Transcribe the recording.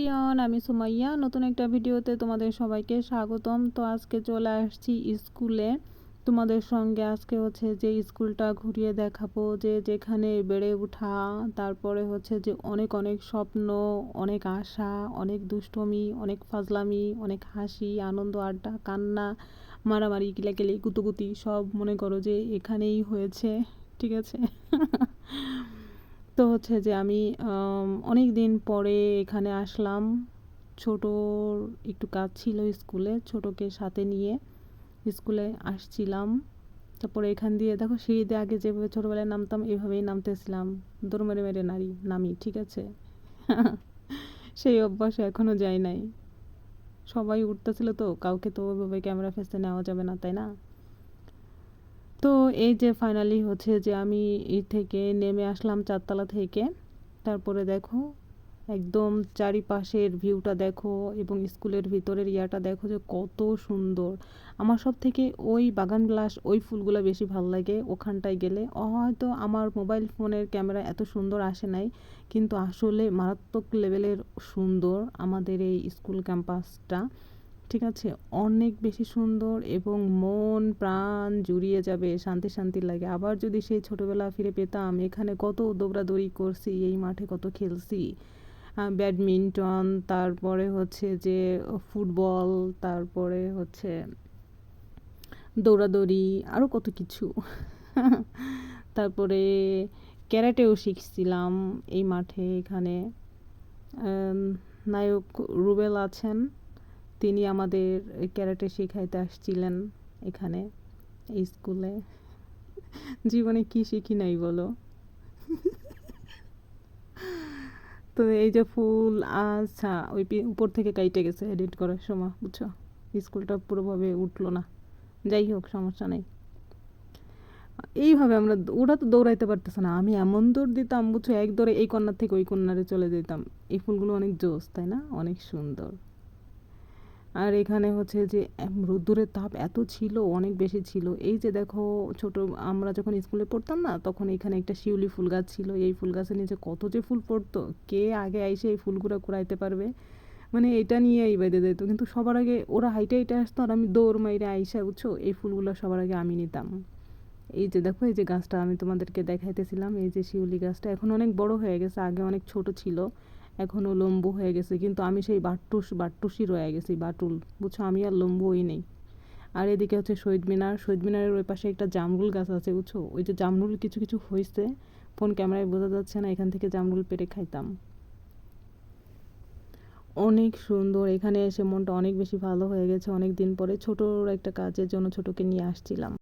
Everyone আমি সুমাইয়া। নতুন একটা ভিডিওতে তোমাদের সবাইকে স্বাগতম। তো আজকে চলে আসছি স্কুলে। তোমাদের সঙ্গে আজকে হচ্ছে যে স্কুলটা ঘুরিয়ে দেখাবো, যে যেখানে বেড়ে ওঠা, তারপরে হচ্ছে যে অনেক অনেক স্বপ্ন, অনেক আশা, অনেক দুষ্টমি, অনেক ফাজলামি, অনেক হাসি, আনন্দ, আড্ডা, কান্না, মারামারি, কিলাকিলি, গুতুগুতি, সব মনে করো যে এখানেই হয়েছে। ঠিক আছে? তো হচ্ছে যে আমি অনেক দিন পরে এখানে আসলাম। ছোটোর একটু কাজ ছিল স্কুলে, ছোটোকে সাথে নিয়ে স্কুলে আসছিলাম। তারপরে এখান দিয়ে দেখো সিঁড়িতে আগে যেভাবে ছোটোবেলায় নামতাম, এভাবেই নামতেছিলাম। দৌড় মেরে মেরে নারী নামি, ঠিক আছে? সেই অভ্যাস এখনও যায় নাই। সবাই উঠতেছিল তো, কাউকে তো ওইভাবে ক্যামেরা ফেসতে নেওয়া যাবে না, তাই না? তো এই যে ফাইনালি হচ্ছে যে আমি এই থেকে নেমে আসলাম চারতলা থেকে। তারপরে দেখো একদম চারিপাশের ভিউটা দেখো এবং স্কুলের ভিতরের ইয়াটা দেখো যে কত সুন্দর। আমার সব থেকে ওই বাগান গ্লাস, ওই ফুলগুলো বেশি ভালো লাগে ওখানটায় গেলে। হয়তো আমার মোবাইল ফোনের ক্যামেরা এত সুন্দর আসে নাই, কিন্তু আসলে মারাত্মক লেভেলের সুন্দর আমাদের এই স্কুল ক্যাম্পাসটা ঠিক আছে? অনেক বেশি সুন্দর এবং মন, প্রাণ জুড়িয়ে যাবে, শান্তি শান্তি লাগে। আবার যদি সেই ছোটোবেলা ফিরে পেতাম, এখানে কত দৌড়াদৌড়ি করছি, এই মাঠে কত খেলছি। ব্যাডমিন্টন, তারপরে হচ্ছে যে ফুটবল, তারপরে হচ্ছে দৌড়াদৌড়ি আরও কত কিছু। তারপরে ক্যারাটেও শিখছিলাম এই মাঠে এখানে। নায়ক রুবেল আছেন। তিনি আমাদের ক্যারাটে শেখাইতে আসছিলেন এখানে, এই স্কুলে। জীবনে কি শিখি নাই বলো? তো এই যে ফুল আচ্ছা ওই উপর থেকে কাইটে গেছে এডিট করার সময়, বুঝছ? স্কুলটা পুরোভাবে উঠল না। যাই হোক, সমস্যা নেই। এইভাবে আমরা ওরা তো দৌড়াইতে পারতেছে না। আমি এমন দৌড় দিতাম, বুঝছ? এক দৌড়ে এই কন্যার থেকে ওই কন্যারে চলে যেতাম এই ফুলগুলো অনেক জোস, তাই না? অনেক সুন্দর। আর এখানে হচ্ছে যে রোদ্দুরের তাপ এত ছিল, অনেক বেশি ছিল। এই যে দেখো, ছোট, আমরা যখন স্কুলে পড়তাম না, তখন এখানে একটা শিউলি ফুল গাছ ছিল। এই ফুল গাছের নিচে কত যে ফুল পড়তো। কে আগে আইসে এই ফুলগুলো কুড়াইতে পারবে? মানে এটা নিয়েই বেঁধে দিত। কিন্তু সবার আগে ওরা হাইটে হাইটে আসতো আর আমি দৌড় মাইরে আইসা, বুঝছ? এই ফুলগুলো সবার আগে আমি নিতাম। এই যে দেখো, এই যে গাছটা আমি তোমাদেরকে দেখাইতেছিলাম, এই যে শিউলি গাছটা এখন অনেক বড় হয়ে গেছে, আগে অনেক ছোট ছিল। এখনও লম্বু হয়ে গেছে। কিন্তু আমি সেই বাট্টুস, বাট্টুসই রয়ে গেছি, বাটুল। বুঝছ, আমি আর লম্বুই নেই। আর এদিকে হচ্ছে শহীদ মিনার। শহীদ মিনারের ওই পাশে একটা জামরুল গাছ আছে, বুঝছ? ওই যে জামরুল কিছু কিছু হয়েছে ফোন ক্যামেরায় বোঝা যাচ্ছে না, এখান থেকে জামরুল পেরে খাইতাম। অনেক সুন্দর। এখানে এসে মনটা অনেক বেশি ভালো হয়ে গেছে। অনেক দিন পরে ছোটোর একটা কাজের জন্য ছোটোকে নিয়ে আসছিলাম।